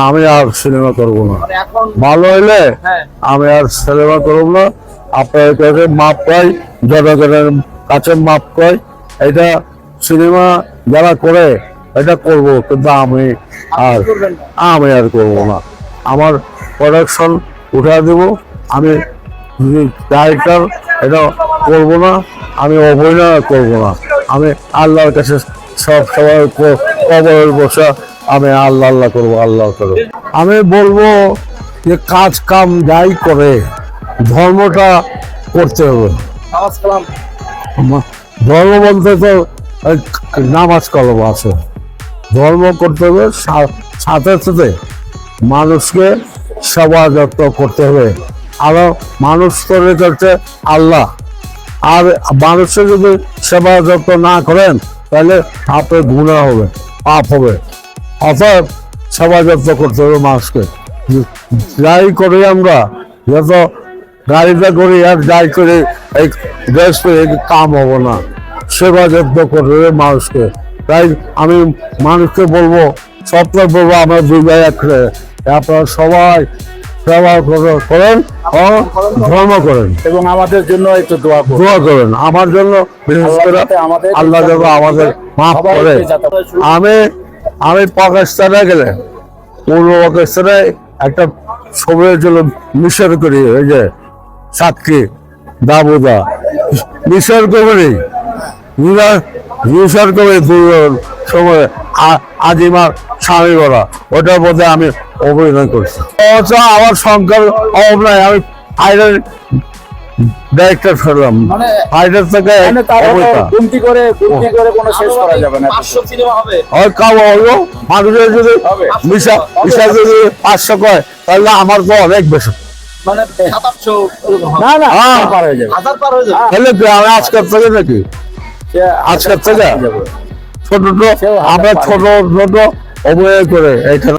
আমি আর সিনেমা করব না। ভালো হইলে হ্যাঁ। আমি আর সিনেমা করব না। আপনার কাছে মাপ পাই জনগণের কাছে মাপ পাই এটা সিনেমা যারা করে এটা করব কিন্তু আমি আর আমি আর করব না। আমার প্রোডাকশন উঠা দেব। আমি ডাইরেক্টর এটা করব না আমি অভিনয় করব না। আমি আল্লাহর কাছে সব সময় ক- কবরের বসা আমি আল্লাহ আল্লাহ করব আল্লাহ করব। আমি বলব যে কাজ কাম যাই করে, ধর্মটা করতে হবে। ধর্ম বলতে তো নামাজ কলম আছে। ধর্ম করতে হবে সাথে সাথে মানুষকে সেবা যত্ন করতে হবে। আরও মানুষ তৈরি করতে আল্লাহ। আর মানুষের যদি সেবা যত্ন না করেন, তাহলে আপনার গুণা হবে, পাপ হবে। অতএব সেবা যত্ন করতে হবে মানুষকে। যাই করি আমরা যত গাড়িটা করি আর যাই করি এই ড্রেস করে কাম হব না। সেবা যত্ন করতে হবে মানুষকে। তাই আমি মানুষকে বলব সপ্তাহ বলব আমার দুই ভাই এক আপনারা সবাই সেবা করে- করেন ও ধর্ম করেন। এবং আমাদের জন্য একটু দোয়া দোয়া করেন। আমার জন্য বিশেষ করে আল্লাহ যেন আমাদের মাফ করে। আমি আমি পাকিস্তানে গেলে, পূর্ব পাকিস্তানে একটা ছবির জন্য মিশর করি, ওই যে সাক্ষী দাবুদা। মিশর করি মিশর করি পূর্ব সময় আজিমার স্বামী বলা। ওটার মধ্যে আমি অভিনয় করছি। অথচ আমার সংখ্যার অভাব নাই, আমি আইনের ডাইরেক্টর ফেললাম মানে ফাইটার থেকে মানে অবস্থা গুমটি করে করে কোনো শেষ করা যাবে না পাঁচশো সিনেমা হবে। হয় হলো মানুষের যদি মিশা মিশা যদি পাঁচশো কয় তাহলে আমার তো অনেক বেশি। মানে। না না হ্যাঁ। পার হয়ে যাবে। হাজার পার হয়ে যাবে। তাহলে কি আমি আজকের থেকে নাকি? আজকের থেকে? যাবে। ছোট ছোট আমরা ছোট ছোট অভিনয় করে এইখানে।